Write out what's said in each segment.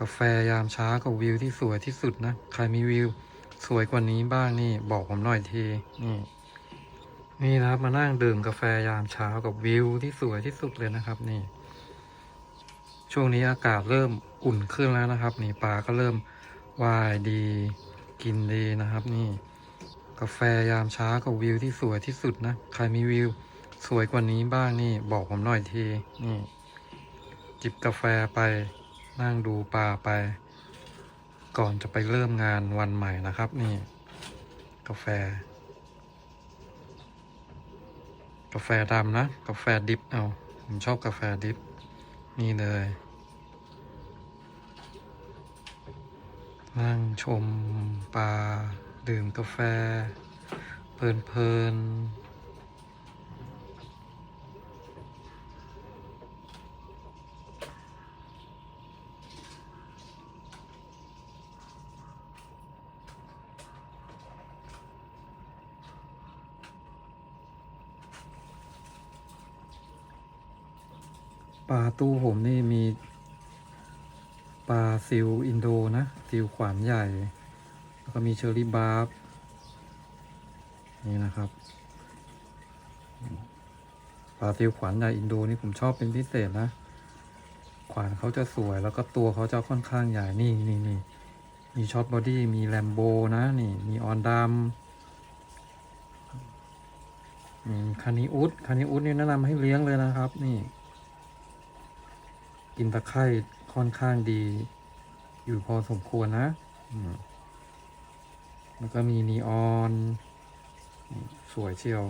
กาแฟยามเช้ากับวิวที่สวยที่สุดนะ ใครมีวิวสวยกว่านี้บ้างนี่บอกผมหน่อยทีนี่นี่นะครับมานั่งดื่มกาแฟยามเช้ากับวิวที่สวยที่สุดเลยนะครับ นี่ ช่วงนี้อากาศเริ่มอุ่นขึ้นแล้วนะครับ นี่ปลาก็เริ่มว่ายดี กินดีนะครับ นี่ กาแฟยามเช้ากับวิวที่สวยที่สุดนะ ใครมีวิวสวยกว่านี้บ้างนี่บอกผมหน่อยทีนี่ จิบกาแฟไป นั่งดูปลาไป ก่อนจะไปเริ่มงานวันใหม่นะครับ นี่ กาแฟ กาแฟดำนะ กาแฟดิบเอาผมชอบกาแฟดิบ นี่เลย นั่งชมปลาดื่มกาแฟ เพลินๆ ปลาตู้ผมนี่มีปลาซิลอินโดนะซิลขวานใหญ่ แล้วก็มีเชอร์รี่บาร์บนี่นะครับปลาซิลขวานใหญ่อินโดนี่ผมชอบเป็นพิเศษนะ ขวานเขาจะสวยแล้วก็ตัวเขาจะค่อนข้างใหญ่นี่นี่นี่มีช็อตบอดี้มีแลมโบนะนี่มีออนดำมีคานิอุสคานิอุสนี่แนะนำให้เลี้ยงเลยนะครับ นี่ กินตะไคร่ค่อนข้างดี อยู่พอสมควรนะแล้วก็มีนีออน สวยเชียว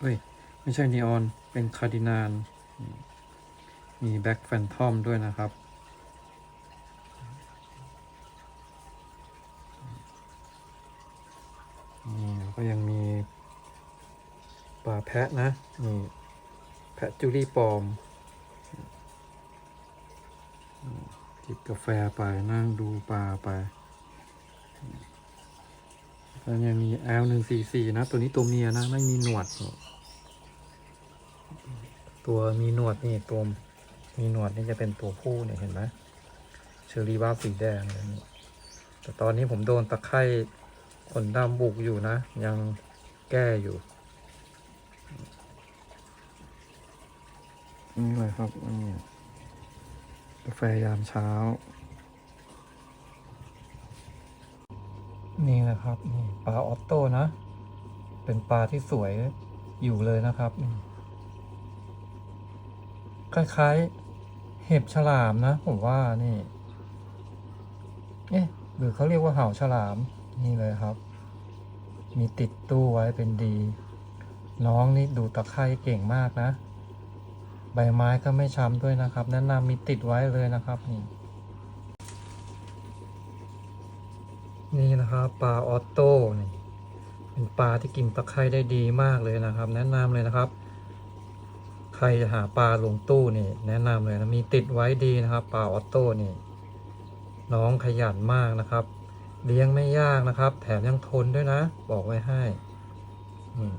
เอ้ย ไม่ใช่นีออน เป็นคาร์ดินานมีแบ็กแฟนทอมด้วยนะครับ นี่ก็ยังมีปลาแพะนะ นี่ แพะจูรี่ปอม จิบกาแฟไปนั่งดูปลาไปแล้วยังมี L หนึ่งสี่สี่นะ ตัวนี้ตัวเมียนะ ไม่มีหนวด ตัวมีหนวดนี่ตัวมีหนวดนี่จะเป็นตัวผู้เนี่ยเห็นไหมเชอรี่บ้าสีแดงเลยนี่แต่ตอนนี้ผมโดนตะไคร่ขนดำบุกอยู่นะ ยังแก้อยู่ นี่เลยครับนี่ กาแฟยามเช้า นี่นะครับนี่ปลาออตโต้นะ เป็นปลาที่สวยอยู่เลยนะครับคล้ายๆ เห็บฉลามนะ ผมว่านี่เอ๊ะหรือเขาเรียกว่าเห่าฉลาม นี่เลยครับ มีติดตู้ไว้เป็นดี น้องนี่ดูตะไคร่เก่งมากนะ ใบไม้ก็ไม่ช้ำด้วยนะครับ แนะนำมีติดไว้เลยนะครับนี่นี่นะครับปลาออโต้นี่เป็นปลาที่กินตะไคร่ได้ดีมากเลยนะครับ แนะนำเลยนะครับ ใครจะหาปลาลงตู้นี่ แนะนำเลยนะมีติดไว้ดีนะครับปลาออโต้นี่ น้องขยันมากนะครับ เลี้ยงไม่ยากนะครับ แถมยังทนด้วยนะ บอกไว้ให้นี่